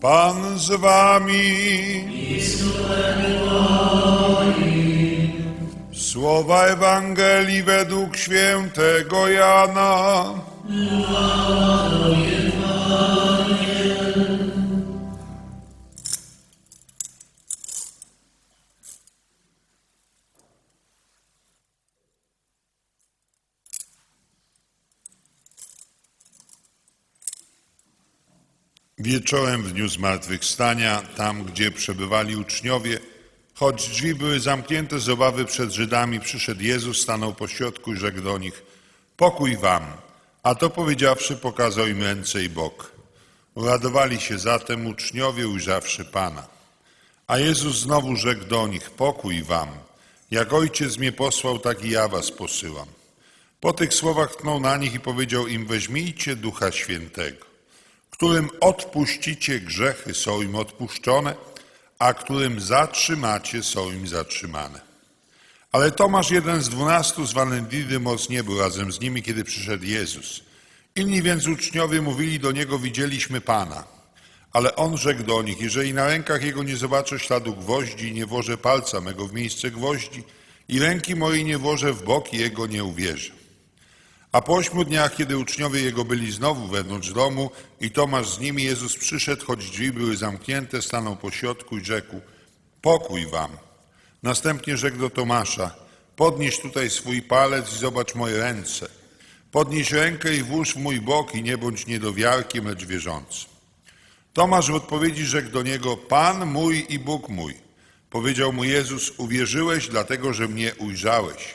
Pan z wami. Słowa Ewangelii według świętego Jana. Wieczorem w dniu zmartwychwstania, tam gdzie przebywali uczniowie, choć drzwi były zamknięte z obawy przed Żydami, przyszedł Jezus, stanął pośrodku i rzekł do nich: Pokój wam. A to powiedziawszy, pokazał im ręce i bok. Uradowali się zatem uczniowie, ujrzawszy Pana. A Jezus znowu rzekł do nich: Pokój wam. Jak ojciec mnie posłał, tak i ja was posyłam. Po tych słowach tchnął na nich i powiedział im: Weźmijcie ducha świętego którym odpuścicie grzechy, są im odpuszczone, a którym zatrzymacie, są im zatrzymane. Ale Tomasz, jeden z dwunastu, zwany Didymos, nie był razem z nimi, kiedy przyszedł Jezus. Inni więc uczniowie mówili do niego, widzieliśmy Pana. Ale on rzekł do nich, jeżeli na rękach jego nie zobaczę śladu gwoździ nie włożę palca mego w miejsce gwoździ i ręki mojej nie włożę w bok, jego nie uwierzę. A po ośmiu dniach, kiedy uczniowie jego byli znowu wewnątrz domu i Tomasz z nimi, Jezus przyszedł, choć drzwi były zamknięte, stanął po środku i rzekł, pokój wam. Następnie rzekł do Tomasza, podnieś tutaj swój palec i zobacz moje ręce. Podnieś rękę i włóż w mój bok i nie bądź niedowiarkiem, lecz wierzącym. Tomasz w odpowiedzi rzekł do niego, Pan mój i Bóg mój. Powiedział mu Jezus, uwierzyłeś, dlatego że mnie ujrzałeś.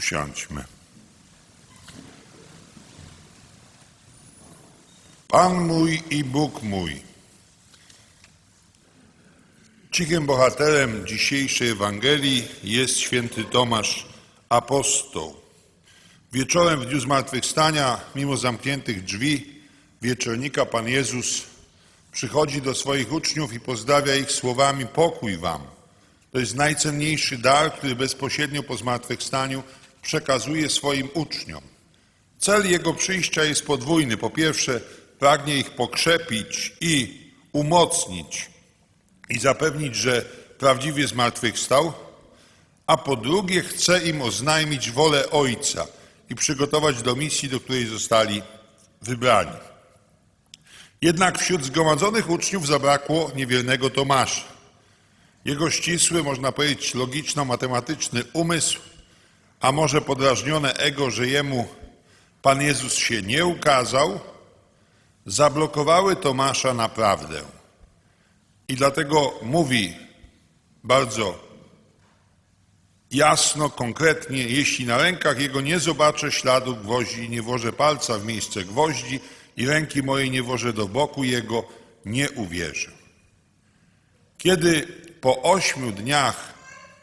Usiądźmy. Pan mój i Bóg mój. Cichym bohaterem dzisiejszej Ewangelii jest święty Tomasz, apostoł. Wieczorem w dniu zmartwychwstania, mimo zamkniętych drzwi wieczornika, Pan Jezus przychodzi do swoich uczniów i pozdrawia ich słowami pokój wam. To jest najcenniejszy dar, który bezpośrednio po zmartwychwstaniu przekazuje swoim uczniom. Cel jego przyjścia jest podwójny. Po pierwsze, pragnie ich pokrzepić i umocnić i zapewnić, że prawdziwie zmartwychwstał, a po drugie, chce im oznajmić wolę Ojca i przygotować do misji, do której zostali wybrani. Jednak wśród zgromadzonych uczniów zabrakło niewiernego Tomasza. Jego ścisły, można powiedzieć, logiczno-matematyczny umysł a może podrażnione ego, że jemu Pan Jezus się nie ukazał, zablokowały Tomasza naprawdę. I dlatego mówi bardzo jasno, konkretnie, jeśli na rękach jego nie zobaczę śladu gwoździ, nie włożę palca w miejsce gwoździ i ręki mojej nie włożę do boku jego, nie uwierzę. Kiedy po ośmiu dniach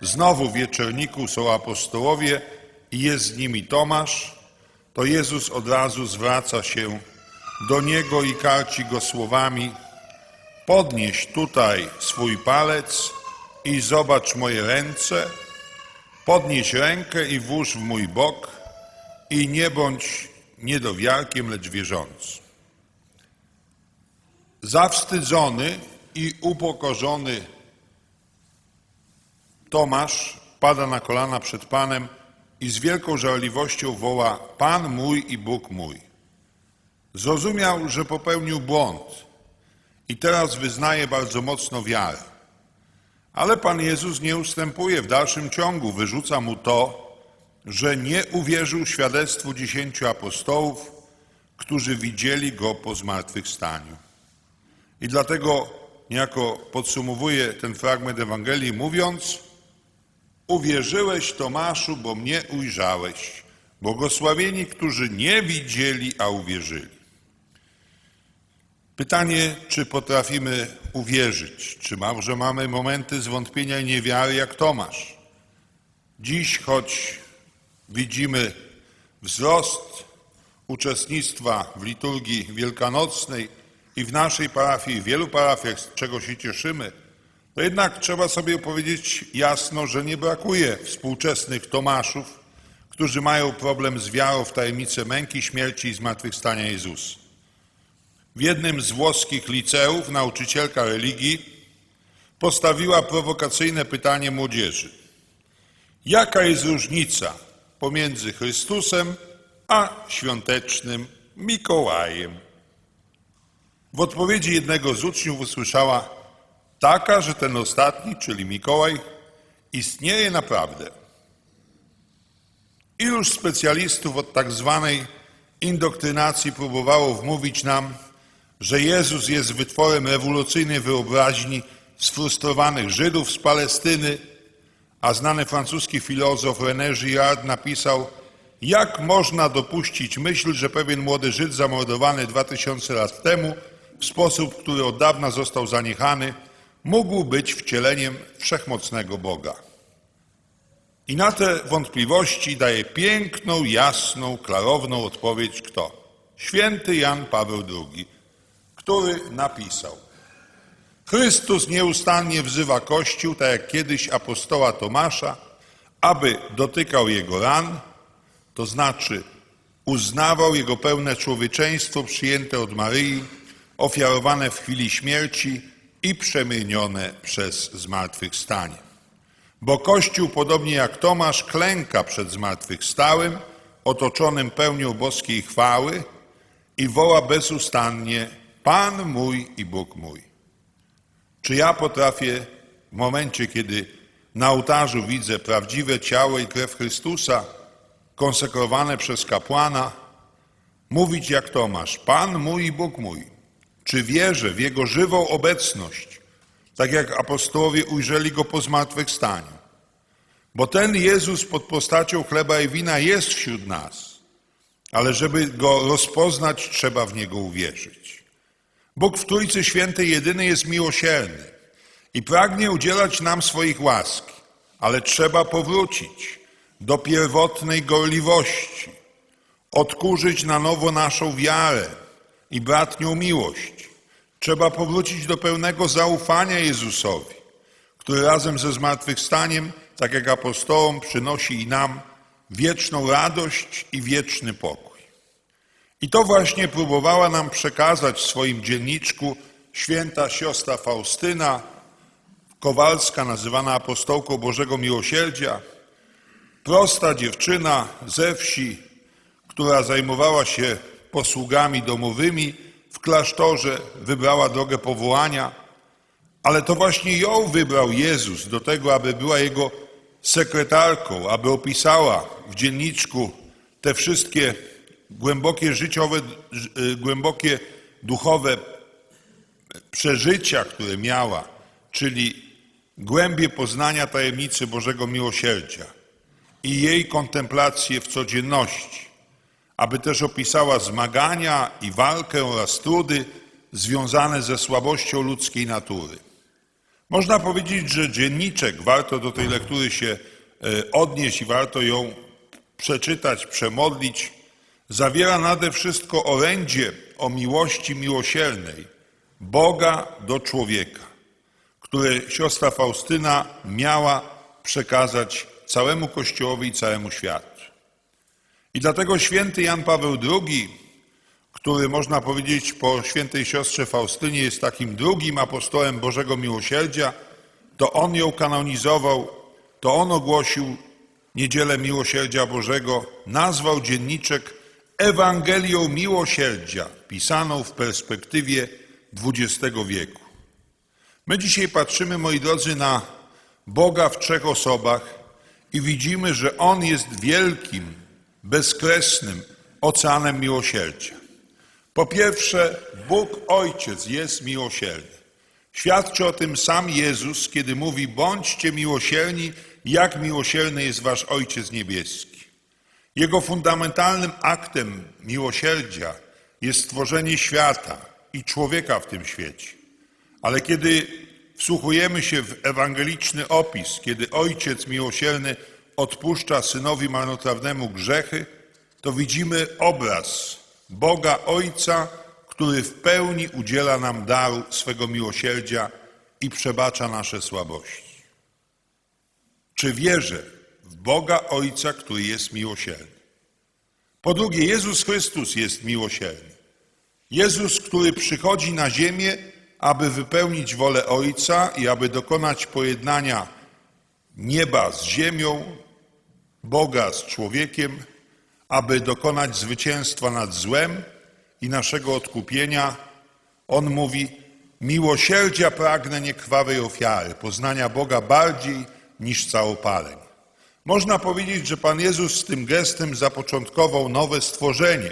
Znowu w wieczorniku są apostołowie i jest z nimi Tomasz, to Jezus od razu zwraca się do niego i karci go słowami: Podnieś tutaj swój palec i zobacz moje ręce, podnieś rękę i włóż w mój bok i nie bądź niedowiarkiem, lecz wierzący. Zawstydzony i upokorzony Tomasz pada na kolana przed Panem i z wielką żarliwością woła: Pan mój i Bóg mój. Zrozumiał, że popełnił błąd i teraz wyznaje bardzo mocno wiarę. Ale Pan Jezus nie ustępuje w dalszym ciągu, wyrzuca mu to, że nie uwierzył świadectwu dziesięciu apostołów, którzy widzieli go po zmartwychwstaniu. I dlatego niejako podsumowuję ten fragment Ewangelii mówiąc: Uwierzyłeś, Tomaszu, bo mnie ujrzałeś. Błogosławieni, którzy nie widzieli, a uwierzyli. Pytanie, czy potrafimy uwierzyć? Czy może mamy momenty zwątpienia i niewiary jak Tomasz? Dziś, choć widzimy wzrost uczestnictwa w liturgii wielkanocnej i w naszej parafii, w wielu parafiach, z czego się cieszymy, to jednak trzeba sobie powiedzieć jasno, że nie brakuje współczesnych Tomaszów, którzy mają problem z wiarą w tajemnicę męki, śmierci i zmartwychwstania Jezusa. W jednym z włoskich liceów nauczycielka religii postawiła prowokacyjne pytanie młodzieży. Jaka jest różnica pomiędzy Chrystusem a świątecznym Mikołajem? W odpowiedzi jednego z uczniów usłyszała taka, że ten ostatni, czyli Mikołaj, istnieje naprawdę. Iluż specjalistów od tak zwanej indoktrynacji próbowało wmówić nam, że Jezus jest wytworem rewolucyjnej wyobraźni sfrustrowanych Żydów z Palestyny, a znany francuski filozof René Girard napisał, jak można dopuścić myśl, że pewien młody Żyd zamordowany dwa tysiące lat temu w sposób, który od dawna został zaniechany, mógł być wcieleniem wszechmocnego Boga. I na te wątpliwości daje piękną, jasną, klarowną odpowiedź kto? Święty Jan Paweł II, który napisał: Chrystus nieustannie wzywa Kościół, tak jak kiedyś apostoła Tomasza, aby dotykał jego ran, to znaczy uznawał jego pełne człowieczeństwo przyjęte od Maryi, ofiarowane w chwili śmierci i przemienione przez zmartwychwstanie. Bo Kościół, podobnie jak Tomasz, klęka przed zmartwychwstałym, otoczonym pełnią boskiej chwały i woła bezustannie Pan mój i Bóg mój. Czy ja potrafię w momencie, kiedy na ołtarzu widzę prawdziwe ciało i krew Chrystusa, konsekrowane przez kapłana, mówić jak Tomasz, Pan mój i Bóg mój? Czy wierzę w Jego żywą obecność, tak jak apostołowie ujrzeli Go po zmartwychwstaniu? Bo ten Jezus pod postacią chleba i wina jest wśród nas, ale żeby Go rozpoznać, trzeba w Niego uwierzyć. Bóg w Trójcy Świętej jedyny jest miłosierny i pragnie udzielać nam swoich łaski, ale trzeba powrócić do pierwotnej gorliwości, odkurzyć na nowo naszą wiarę i bratnią miłość. Trzeba powrócić do pełnego zaufania Jezusowi, który razem ze zmartwychwstaniem, tak jak apostołom, przynosi i nam wieczną radość i wieczny pokój. I to właśnie próbowała nam przekazać w swoim dzienniczku święta siostra Faustyna, Kowalska, nazywana apostołką Bożego Miłosierdzia, prosta dziewczyna ze wsi, która zajmowała się posługami domowymi w klasztorze, wybrała drogę powołania, ale to właśnie ją wybrał Jezus do tego, aby była jego sekretarką, aby opisała w dzienniczku te wszystkie głębokie życiowe, y, głębokie duchowe przeżycia, które miała, czyli głębie poznania tajemnicy Bożego Miłosierdzia i jej kontemplację w codzienności, aby też opisała zmagania i walkę oraz trudy związane ze słabością ludzkiej natury. Można powiedzieć, że dzienniczek, warto do tej lektury się e, odnieść i warto ją przeczytać, przemodlić, zawiera nade wszystko orędzie o miłości miłosiernej Boga do człowieka, które siostra Faustyna miała przekazać całemu Kościołowi i całemu światu. I dlatego święty Jan Paweł II, który można powiedzieć po świętej siostrze Faustynie jest takim drugim apostołem Bożego Miłosierdzia, to on ją kanonizował, to on ogłosił Niedzielę Miłosierdzia Bożego, nazwał dzienniczek Ewangelią Miłosierdzia, pisaną w perspektywie XX wieku. My dzisiaj patrzymy, moi drodzy, na Boga w trzech osobach i widzimy, że On jest wielkim, bezkresnym oceanem miłosierdzia. Po pierwsze, Bóg Ojciec jest miłosierny. Świadczy o tym sam Jezus, kiedy mówi: Bądźcie miłosierni, jak miłosierny jest Wasz Ojciec Niebieski. Jego fundamentalnym aktem miłosierdzia jest stworzenie świata i człowieka w tym świecie. Ale kiedy wsłuchujemy się w ewangeliczny opis, kiedy Ojciec miłosierny odpuszcza synowi marnotrawnemu grzechy, to widzimy obraz Boga Ojca, który w pełni udziela nam daru swego miłosierdzia i przebacza nasze słabości. Czy wierzę w Boga Ojca, który jest miłosierny? Po drugie, Jezus Chrystus jest miłosierny. Jezus, który przychodzi na ziemię, aby wypełnić wolę Ojca i aby dokonać pojednania nieba z ziemią, Boga z człowiekiem, aby dokonać zwycięstwa nad złem i naszego odkupienia. On mówi: Miłosierdzia pragnę nie krwawej ofiary, poznania Boga bardziej niż całopaleń. Można powiedzieć, że Pan Jezus z tym gestem zapoczątkował nowe stworzenie.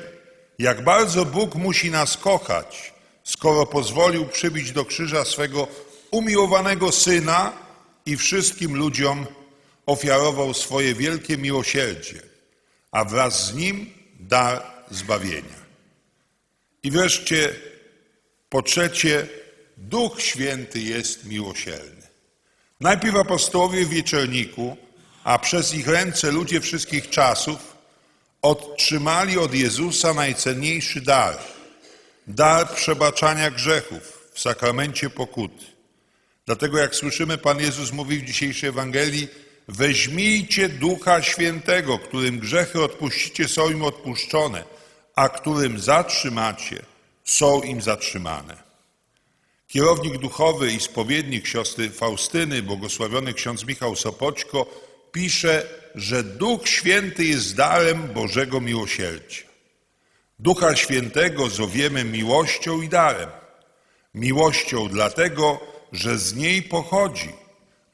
Jak bardzo Bóg musi nas kochać, skoro pozwolił przybić do krzyża swego umiłowanego Syna i wszystkim ludziom ofiarował swoje wielkie miłosierdzie, a wraz z nim dar zbawienia. I wreszcie, po trzecie, Duch Święty jest miłosierny. Najpierw apostołowie w wieczorniku, a przez ich ręce ludzie wszystkich czasów otrzymali od Jezusa najcenniejszy dar dar przebaczania grzechów w sakramencie pokuty. Dlatego, jak słyszymy, Pan Jezus mówi w dzisiejszej Ewangelii: Weźmijcie Ducha Świętego, którym grzechy odpuścicie, są im odpuszczone, a którym zatrzymacie, są im zatrzymane. Kierownik duchowy i spowiednik siostry Faustyny, błogosławiony ksiądz Michał Sopoćko, pisze, że Duch Święty jest darem Bożego miłosierdzia. Ducha Świętego zowiemy miłością i darem. Miłością dlatego, że z niej pochodzi,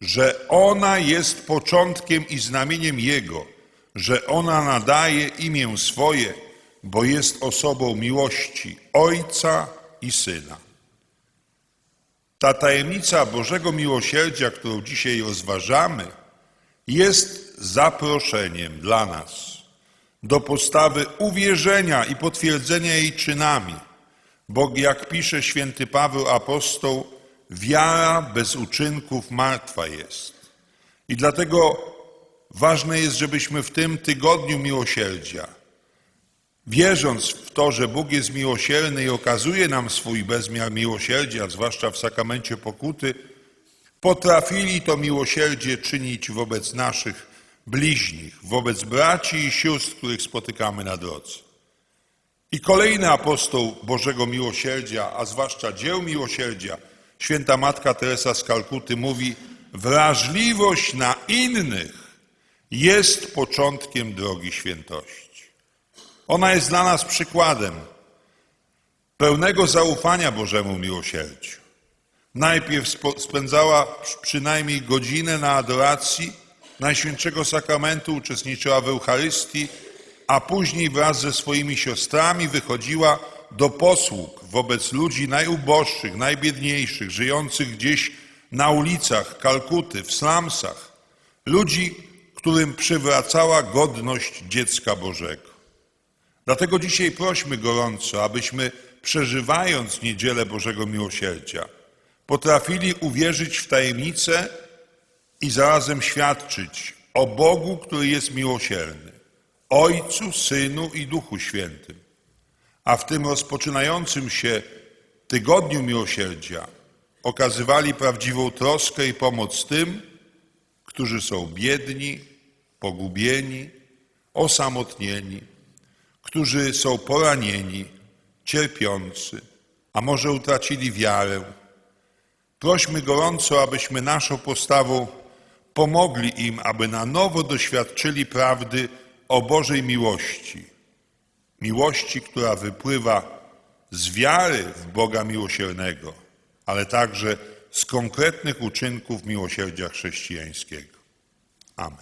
że ona jest początkiem i znamieniem Jego, że ona nadaje imię swoje, bo jest osobą miłości Ojca i Syna. Ta tajemnica Bożego Miłosierdzia, którą dzisiaj rozważamy, jest zaproszeniem dla nas do postawy uwierzenia i potwierdzenia jej czynami, bo jak pisze święty Paweł apostoł, wiara bez uczynków martwa jest. I dlatego ważne jest, żebyśmy w tym tygodniu miłosierdzia, wierząc w to, że Bóg jest miłosierny i okazuje nam swój bezmiar miłosierdzia, zwłaszcza w sakramencie pokuty, potrafili to miłosierdzie czynić wobec naszych bliźnich, wobec braci i sióstr, których spotykamy na drodze. I kolejny apostoł Bożego Miłosierdzia, a zwłaszcza dzieł miłosierdzia, święta Matka Teresa z Kalkuty mówi: Wrażliwość na innych jest początkiem drogi świętości. Ona jest dla nas przykładem pełnego zaufania Bożemu miłosierdziu. Najpierw spędzała przynajmniej godzinę na adoracji Najświętszego Sakramentu, uczestniczyła w Eucharystii, a później wraz ze swoimi siostrami wychodziła do posług wobec ludzi najuboższych, najbiedniejszych, żyjących gdzieś na ulicach Kalkuty, w slumsach, ludzi, którym przywracała godność dziecka Bożego. Dlatego dzisiaj prośmy gorąco, abyśmy przeżywając niedzielę Bożego Miłosierdzia, potrafili uwierzyć w tajemnicę i zarazem świadczyć o Bogu, który jest miłosierny, Ojcu, Synu i Duchu Świętym. A w tym rozpoczynającym się tygodniu miłosierdzia okazywali prawdziwą troskę i pomoc tym, którzy są biedni, pogubieni, osamotnieni, którzy są poranieni, cierpiący, a może utracili wiarę. Prośmy gorąco, abyśmy naszą postawą pomogli im, aby na nowo doświadczyli prawdy o Bożej miłości. Miłości, która wypływa z wiary w Boga miłosiernego, ale także z konkretnych uczynków miłosierdzia chrześcijańskiego. Amen.